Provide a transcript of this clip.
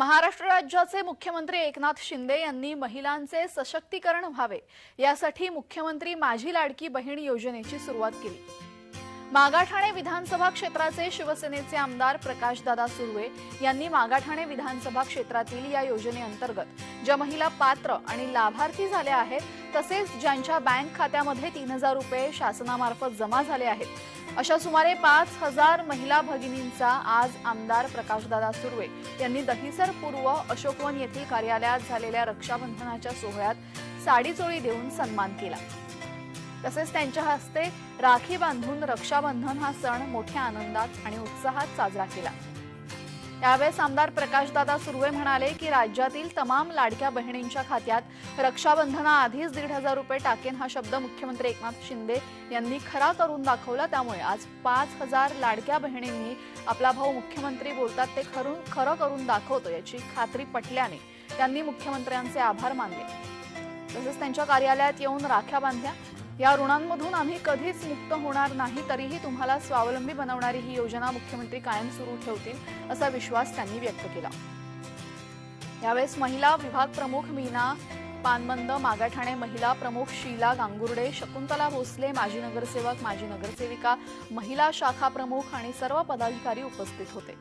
महाराष्ट्र राज्याचे मुख्यमंत्री एकनाथ शिंदे यांनी महिलांचे सशक्तीकरण व्हावे. यासाठी मुख्यमंत्री माझी लाडकी बहीण योजनेची सुरुवात केली. मागाठाणे विधानसभा क्षेत्राचे शिवसेनेचे आमदार प्रकाशदादा सुर्वे यांनी मागाठाणे विधानसभा क्षेत्रातील या योजनेअंतर्गत ज्या महिला पात्र आणि लाभार्थी झाल्या आहेत तसेच ज्यांच्या बँक खात्यामध्ये तीन हजार रुपये शासनामार्फत जमा झाले आहेत. अशा सुमारे पाच हजार महिला भगिनींचा आज आमदार प्रकाशदादा सुर्वे यांनी दहिसर पूर्व अशोकवन येथील कार्यालयात झालेल्या रक्षाबंधनाच्या सोहळ्यात साडीचोळी देऊन सन्मान केला. तसेच त्यांच्या हस्ते राखी बांधून रक्षाबंधन हा सण मोठ्या आनंदात आणि उत्साहात साजरा केला. यावेळेस आमदार प्रकाशदादा सुर्वे म्हणाले की राज्यातील तमाम लाडक्या बहिणींच्या खात्यात रक्षाबंधनाआधीच दीड हजार रुपये टाकेन हा शब्द मुख्यमंत्री एकनाथ शिंदे यांनी खरा करून दाखवला. त्यामुळे आज पाच हजार लाडक्या बहिणींनी आपला भाऊ मुख्यमंत्री बोलतात ते खरून खरं करून दाखवतो याची खात्री पटल्याने त्यांनी मुख्यमंत्र्यांचे आभार मानले. तसेच त्यांच्या कार्यालयात येऊन राख्या बांधल्या. या ऋणांमधून आम्ही कधीच मुक्त होणार नाही तरीही तुम्हाला स्वावलंबी बनवणारी ही योजना मुख्यमंत्री कायम सुरू ठेवतील असा विश्वास त्यांनी व्यक्त केला. यावेळेस महिला विभाग प्रमुख मीना पानमंद मागाठाणे महिला प्रमुख शीला गांगुर्डे शकुंतला भोसले माजी नगरसेवक माजी नगरसेविका महिला शाखा प्रमुख आणि सर्व पदाधिकारी उपस्थित होते.